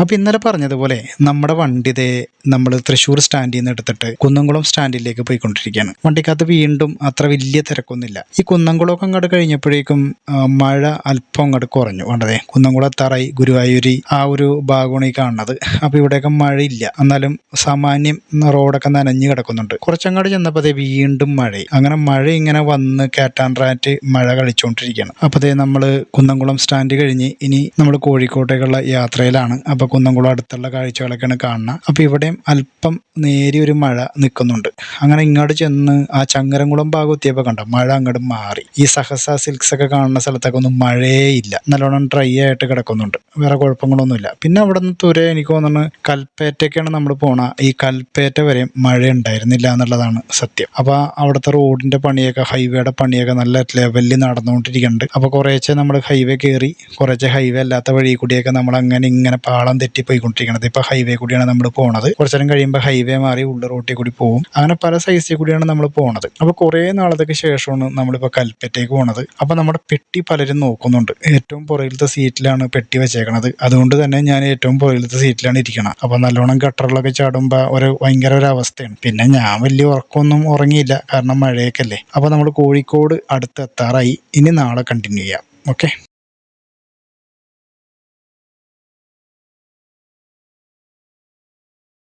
അപ്പോൾ ഇന്നലെ പറഞ്ഞതുപോലെ നമ്മുടെ വണ്ടി ദേ നമ്മൾ തൃശ്ശൂർ സ്റ്റാൻഡിൽ നിന്ന് എടുത്തിട്ട് കുന്നംകുളം സ്റ്റാൻഡിലേക്ക് പോയിക്കൊണ്ടിരിക്കുകയാണ്. വണ്ടിക്കകത്ത് വീണ്ടും അത്ര വലിയ തിരക്കൊന്നുമില്ല. ഈ കുന്നംകുളമൊക്കെ അങ്ങോട്ട് കഴിഞ്ഞപ്പോഴേക്കും മഴ അല്പം അങ്ങോട്ട് കുറഞ്ഞു. വേണ്ടതേ കുന്നംകുളം തറൈ ഗുരുവായൂരി ആ ഒരു ഭാഗമാണ് ഈ കാണുന്നത്. അപ്പോൾ ഇവിടെയൊക്കെ മഴയില്ല. എന്നാലും സാമാന്യം റോഡൊക്കെ നനഞ്ഞു കിടക്കുന്നുണ്ട്. കുറച്ചങ്ങോട്ട് ചെന്നപ്പോൾ വീണ്ടും മഴ അങ്ങനെ മഴ ഇങ്ങനെ വന്ന് കേറ്റാൻറാറ്റ് മഴ കളിച്ചുകൊണ്ടിരിക്കുകയാണ് അപ്പോൾ ദേ നമ്മൾ കുന്നംകുളം സ്റ്റാൻഡ് കഴിഞ്ഞ് ഇനി നമ്മൾ കോഴിക്കോട്ടേക്കുള്ള യാത്രയിലാണ്. അപ്പോൾ കുന്നംകുളം അടുത്തുള്ള കാഴ്ചകളൊക്കെയാണ് കാണുന്നത്. അപ്പോൾ ഇവിടെയും അല്പം നേരിയൊരു മഴ നിൽക്കുന്നുണ്ട്. അങ്ങനെ ഇങ്ങോട്ട് ചെന്ന് ആ ചങ്ങരംകുളം ഭാഗം എത്തിയപ്പോൾ കണ്ട മഴ അങ്ങോട്ട് മാറി. ഈ സഹസ സിൽക്സ് ഒക്കെ കാണുന്ന സ്ഥലത്തൊക്കെ ഒന്നും മഴയേ ഇല്ല നല്ലോണം ഡ്രൈ ആയിട്ട് കിടക്കുന്നുണ്ട്. വേറെ കുഴപ്പങ്ങളൊന്നുമില്ല. പിന്നെ അവിടെ നിന്ന് തുര എനിക്ക് തോന്നുന്നു കൽപ്പേറ്റയ്ക്കാണ് നമ്മൾ പോണ. ഈ കൽപ്പേറ്റ വരെ മഴ ഉണ്ടായിരുന്നില്ല എന്നുള്ളതാണ് സത്യം. അപ്പൊ അവിടുത്തെ റോഡിന്റെ പണിയൊക്കെ ഹൈവേയുടെ പണിയൊക്കെ നല്ല ലെവലിൽ നടന്നുകൊണ്ടിരിക്കുന്നുണ്ട്. അപ്പൊ കുറേശ്ശെ നമ്മൾ ഹൈവേ കയറി കുറേശ്ശെ ഹൈവേ അല്ലാത്ത വഴി കൂടിയൊക്കെ നമ്മൾ അങ്ങനെ ഇങ്ങനെ പാളം തെറ്റി ഇപ്പൊ ഹൈവേ കൂടിയാണ് നമ്മൾ പോണത്. കുറച്ചു നേരം കഴിയുമ്പോൾ ഹൈവേ മാറി ഉള്ള റോട്ടിൽ കൂടി പോകും അങ്ങനെ പല സൈസിൽ കൂടിയാണ് നമ്മൾ പോണത്. അപ്പോൾ കുറേ നാളത്തേക്ക് ശേഷമാണ് നമ്മളിപ്പോൾ കൽപ്പറ്റയ്ക്ക് പോണത്. അപ്പോൾ നമ്മുടെ പെട്ടി പലരും നോക്കുന്നുണ്ട്. ഏറ്റവും പുറകിലത്തെ സീറ്റിലാണ് പെട്ടി വെച്ചേക്കണത്. അതുകൊണ്ട് തന്നെ ഞാൻ ഏറ്റവും പുറകിലത്തെ സീറ്റിലാണ് ഇരിക്കണം അപ്പോൾ നല്ലോണം ഗട്ടറിലൊക്കെ ചാടുമ്പോൾ ഒരു ഭയങ്കര ഒരു അവസ്ഥയാണ്. പിന്നെ ഞാൻ വലിയ ഉറക്കമൊന്നും ഉറങ്ങിയില്ല. കാരണം മഴയൊക്കെ അല്ലേ. അപ്പോൾ നമ്മൾ കോഴിക്കോട് അടുത്ത് എത്താറായി ഇനി നാളെ കണ്ടിന്യൂ ചെയ്യാം. ഓക്കെ